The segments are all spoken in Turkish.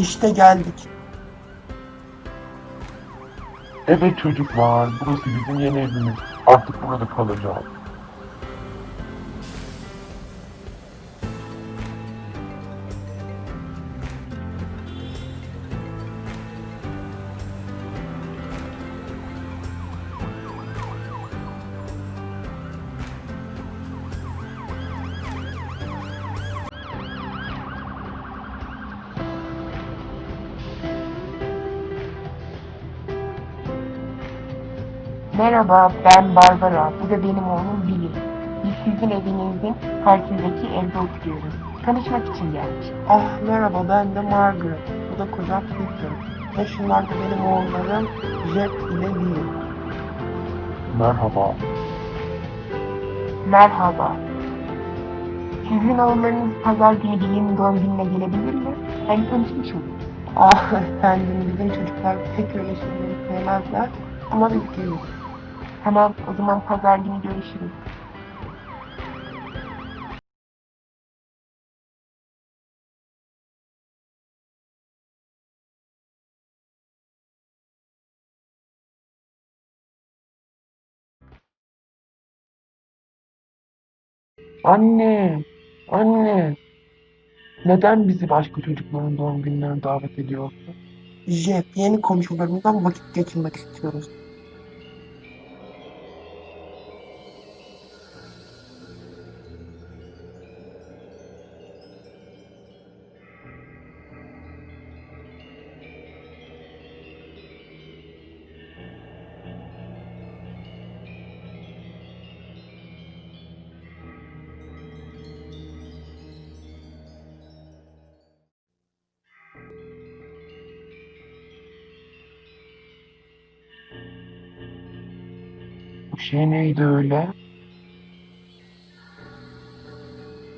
İşte geldik. Evet çocuklar, burası bizim yeni evimiz. Artık burada kalacağız. Merhaba, ben Barbara. Bu da benim oğlum Billy. Biz sizin evinizin karşısındaki evde oturuyoruz. Tanışmak için geldik. Ah merhaba ben de Margaret. Bu da kocam Peter. Ve şunlar da benim oğullarım Jeff ile Lee. Merhaba. Merhaba. Sizin oğullarınız pazar günü Billy'nin doğum gününe gelebilir mi? Hem tanışmış oluruz. Ah efendim bizim çocuklar pek öyle şeyleri sevmezler. Ama biz geliriz. Tamam, o zaman pazar günü görüşürüz. Anne! Anne! Neden bizi başka çocukların doğum günlerine davet ediyorsun? Jeff yeni komşularımızdan vakit geçirmek istiyoruz. Şey neydi öyle?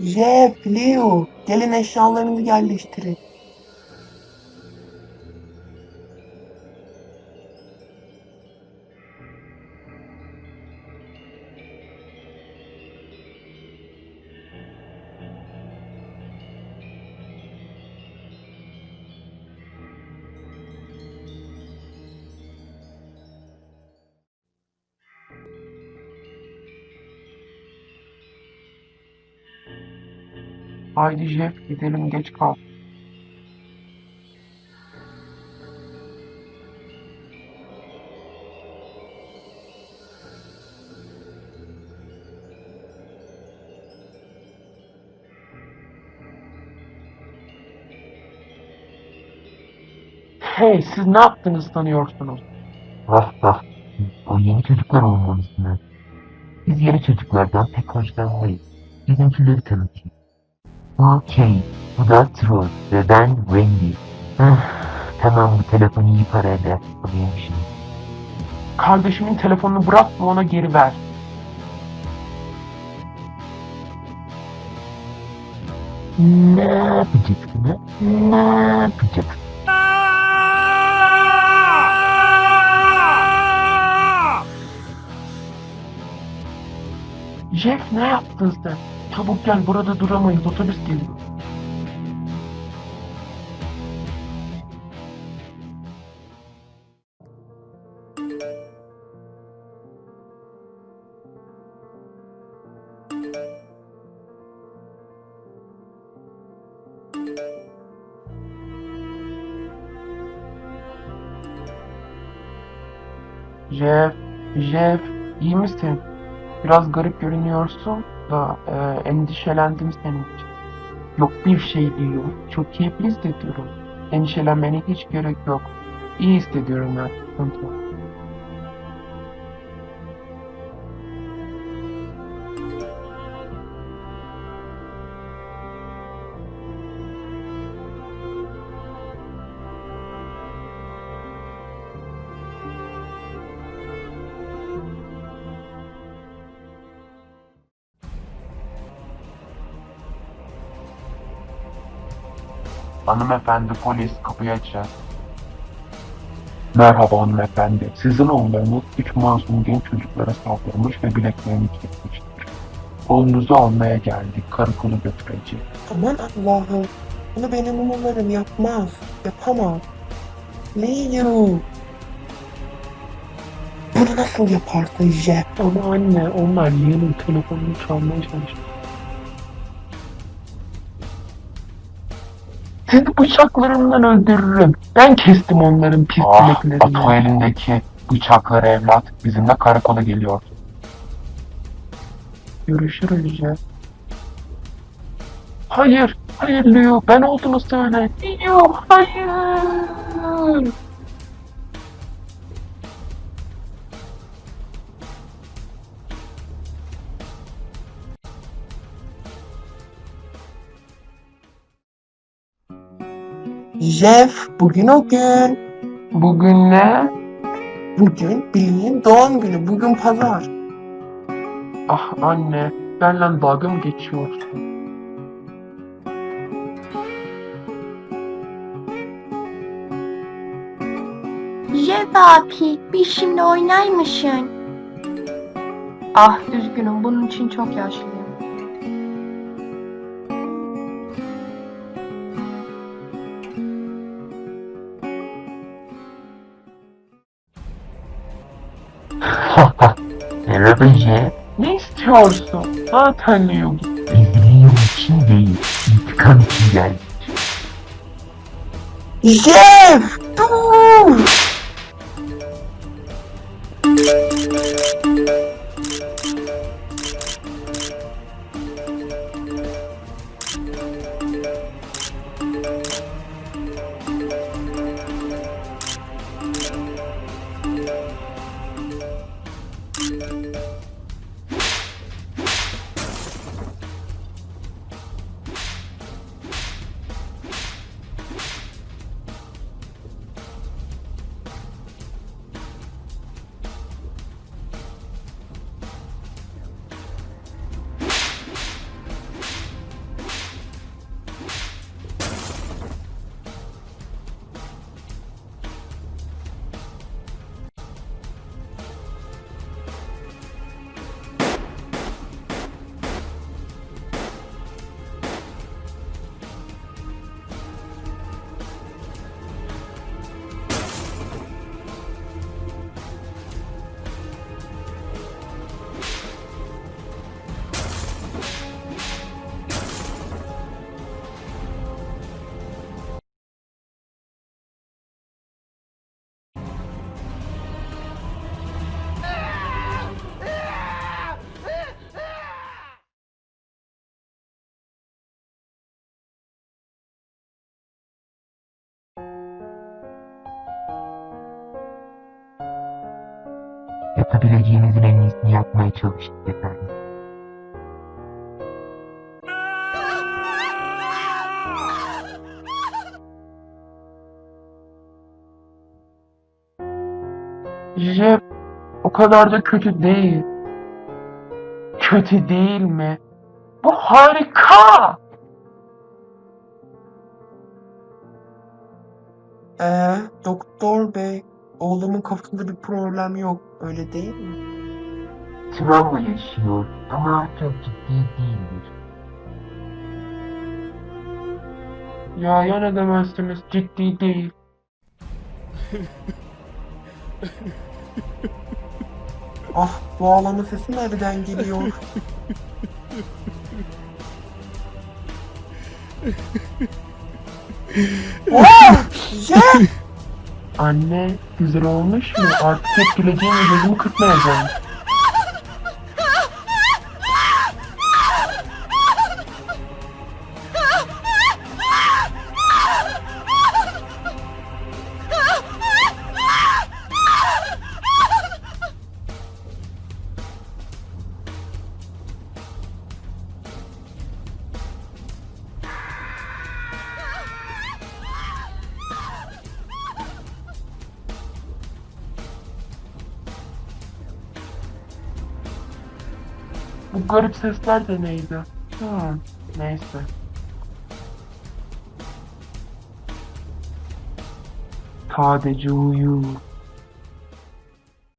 Jeff, Leo gelin eşyalarınızı yerleştirin. Haydi Jeff gidelim geç kal. Hey siz ne yaptınız sanıyorsunuz? Ah ah, o yeni çocuklar olmalısınız. Biz yeni çocuklardan pek hoşlanmayız. Bizimkileri tanıtayım. Bu da Troy ve ben Wendy. Ah, tamam bu telefonu iyi para eder. Alayım şimdi. Kardeşimin telefonunu bırak ve ona geri ver. Ne yapacaksın? Ne yapacaksın? Jeff ne yaptın sen? Çabuk gel burada duramayız otobüs geliyor. Jeff, Jeff, iyi misin? Biraz garip görünüyorsun da e, endişelendim senin için. Yok bir şey değil. Çok keyifli hissediyorum. Endişelenmene hiç gerek yok. İyi hissediyorum ben. Sıkıntı. Hanımefendi polis kapıyı açacağız. Merhaba hanımefendi. Sizin oğullarınız üç masum genç çocuklara saldırmış ve bileklerini kesmiştir. Oğlunuzu almaya geldik. Karakola götüreceğiz. Aman Allah'ım. Bunu benim umurlarım yapmaz. Yapamaz. Leo. Bunu nasıl yaparsın Jeff? Ama anne onlar Leon'un telefonunu çalmaya çalıştı. Seni bıçaklarımdan öldürürüm. Ben kestim onların pis Ah, bileklerini. Batu elindeki bıçakları evlat bizimle karakola geliyor. Görüşürüz Jeff. Hayır, hayır Leo, ben olduğunu söyle. Leo, hayır. Jeff, bugün o gün. Bugün ne? Bugün Billy'nin doğum günü. Bugün pazar. Ah anne, benimle dalga mı geçiyorsun? Jeff abi, bir şimdi oynar mısın? Ah üzgünüm, bunun için çok yaşlıyım. Merhaba Jeff. Ne istiyorsun? Zaten Leo gitti. Biz Leo için değil, intikam için geldik. Jeff, dur. Yapabileceğimizin en iyisini yapmaya çalıştık efendim. Jeff, o kadar da kötü değil. Kötü değil mi? Bu harika! Ee, doktor bey, oğlumun kafasında bir problem yok. Öyle değil mi? Travma yaşıyor ama çok ciddi değildir. Ya ya ne demezsiniz, ciddi değil. Ah, bu ağlama sesi nereden geliyor? oh, Jeff! Anne, güzel olmuş mu? Artık hep güleceğim ve gözümü kırpmayacağım. Bu garip sesler de neydi? Hmm, neyse. Sadece uyu.